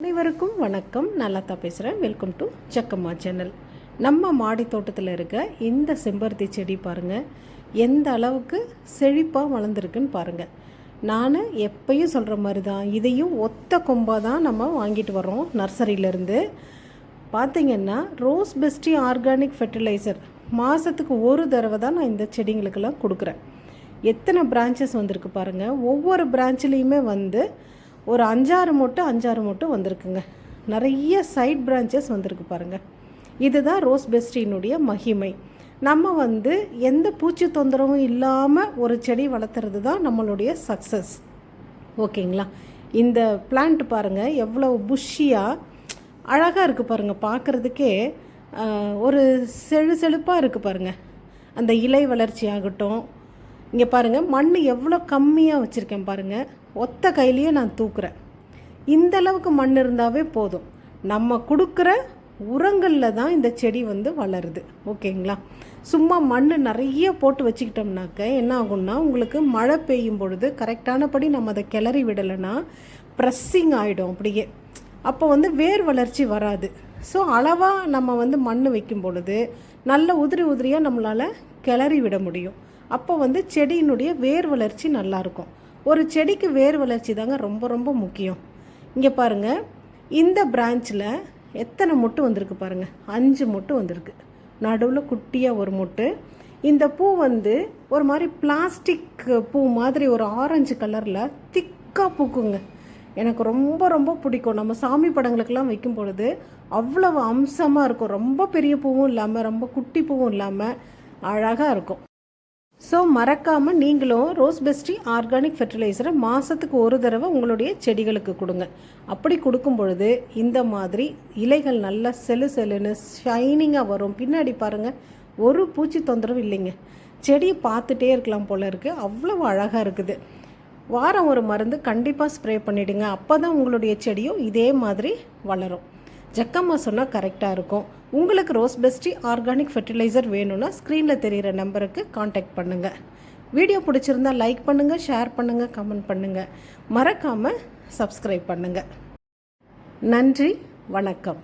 அனைவருக்கும் வணக்கம். நல்லா தான் பேசுகிறேன் வெல்கம் டு செக்கம்மா சேனல் நம்ம மாடி தோட்டத்தில் இருக்க இந்த செம்பருத்தி செடி பாருங்கள் எந்த அளவுக்கு செழிப்பாக வளர்ந்துருக்குன்னு பாருங்கள் நான் எப்பயும் சொல்கிற மாதிரி தான் இதையும் ஒத்த கொம்பாக தான் நம்ம வாங்கிட்டு வரோம் நர்சரியிலேருந்து பார்த்தீங்கன்னா ரோஸ் பெஸ்டி ஆர்கானிக் ஃபெர்டிலைசர் மாதத்துக்கு ஒரு தடவை தான் நான் இந்த செடிங்களுக்கெல்லாம் கொடுக்குறேன். எத்தனை பிரான்ச்சஸ் வந்திருக்கு பாருங்கள் ஒவ்வொரு பிரான்ச்சிலையுமே வந்து ஒரு அஞ்சாறு மூட்டை அஞ்சாறு மூட்டை வந்திருக்குங்க. நிறைய சைட் பிரான்ச்சஸ் வந்திருக்கு பாருங்கள் இதுதான் ரோஸ் பெஸ்டினுடைய மகிமை. நம்ம வந்து எந்த பூச்சி தொந்தரவும் இல்லாமல் ஒரு செடி வளர்த்துறது தான் நம்மளுடைய சக்ஸஸ் ஓகேங்களா? இந்த பிளான்ட் பாருங்கள் எவ்வளோ புஷ்ஷியாக அழகாக இருக்குது பாருங்கள் பார்க்குறதுக்கே ஒரு செழு செழுப்பாக இருக்குது பாருங்கள் அந்த இலை வளர்ச்சி ஆகட்டும் இங்கே பாருங்கள் மண் எவ்வளோ கம்மியாக வச்சுருக்கேன் பாருங்கள் ஒத்த கையிலேயே நான் தூக்குறேன். இந்த அளவுக்கு மண் இருந்தாவே போதும். நம்ம கொடுக்குற உரங்களில் தான் இந்த செடி வந்து வளருது. ஓகேங்களா? சும்மா மண் நிறைய போட்டு வச்சுக்கிட்டோம்னாக்க என்ன ஆகும்னா உங்களுக்கு மழை பெய்யும் பொழுது கரெக்டானபடி நம்ம அதை கிளறி விடலைன்னா ப்ரெஸ்ஸிங் ஆகிடும் அப்படியே. அப்போ வந்து வேர் வளர்ச்சி வராது. ஸோ அளவாக நம்ம வந்து மண் வைக்கும் பொழுது நல்ல உதிரி உதிரியாக நம்மளால் கிளறி விட முடியும். அப்போ வந்து செடியினுடைய வேர் வளர்ச்சி நல்லாயிருக்கும் ஒரு செடிக்கு வேர் வளர்ச்சி தாங்க ரொம்ப ரொம்ப முக்கியம். இங்கே பாருங்கள் இந்த பிரான்ச்சில் எத்தனை மொட்டு வந்திருக்கு பாருங்கள் அஞ்சு மொட்டு வந்திருக்கு. நடுவில் குட்டியாக ஒரு மொட்டு. இந்த பூ வந்து ஒரு மாதிரி பிளாஸ்டிக் பூ மாதிரி ஒரு ஆரஞ்சு கலரில் திக்காக பூக்குங்க. எனக்கு ரொம்ப ரொம்ப பிடிக்கும். நம்ம சாமி படங்களுக்கெல்லாம் வைக்கும் பொழுது அவ்வளவு அம்சமாக இருக்கும். ரொம்ப பெரிய பூவும் இல்லாமல் ரொம்ப குட்டி பூவும் இல்லாமல் அழகாக இருக்கும். ஸோ மறக்காமல் நீங்களும் ரோஸ் பெஸ்டி ஆர்கானிக் ஃபெர்டிலைசரை மாதத்துக்கு ஒரு தடவை உங்களுடைய செடிகளுக்கு கொடுங்க. அப்படி கொடுக்கும் பொழுது இந்த மாதிரி இலைகள் நல்லா செலு செலுன்னு ஷைனிங்காக வரும். பின்னாடி பாருங்கள் ஒரு பூச்சி தொந்தரவு இல்லைங்க. செடியை பார்த்துட்டே இருக்கலாம் போல் இருக்குது அவ்வளோ அழகாக இருக்குது. வாரம் ஒரு மருந்து கண்டிப்பாக ஸ்ப்ரே பண்ணிவிடுங்க அப்போ தான் உங்களுடைய செடியும் இதே மாதிரி வளரும். ஜக்கம்மா சொன்னால் கரெக்டாக இருக்கும். உங்களுக்கு ரோஸ் பெஸ்டி ஆர்கானிக் ஃபெர்டிலைசர் வேணும்னா ஸ்க்ரீனில் தெரிகிற நம்பருக்கு காண்டாக்ட் பண்ணுங்கள் வீடியோ பிடிச்சிருந்தா லைக் பண்ணுங்கள் ஷேர் பண்ணுங்கள் கமெண்ட் பண்ணுங்கள் மறக்காமல் சப்ஸ்கிரைப் பண்ணுங்கள் நன்றி வணக்கம்.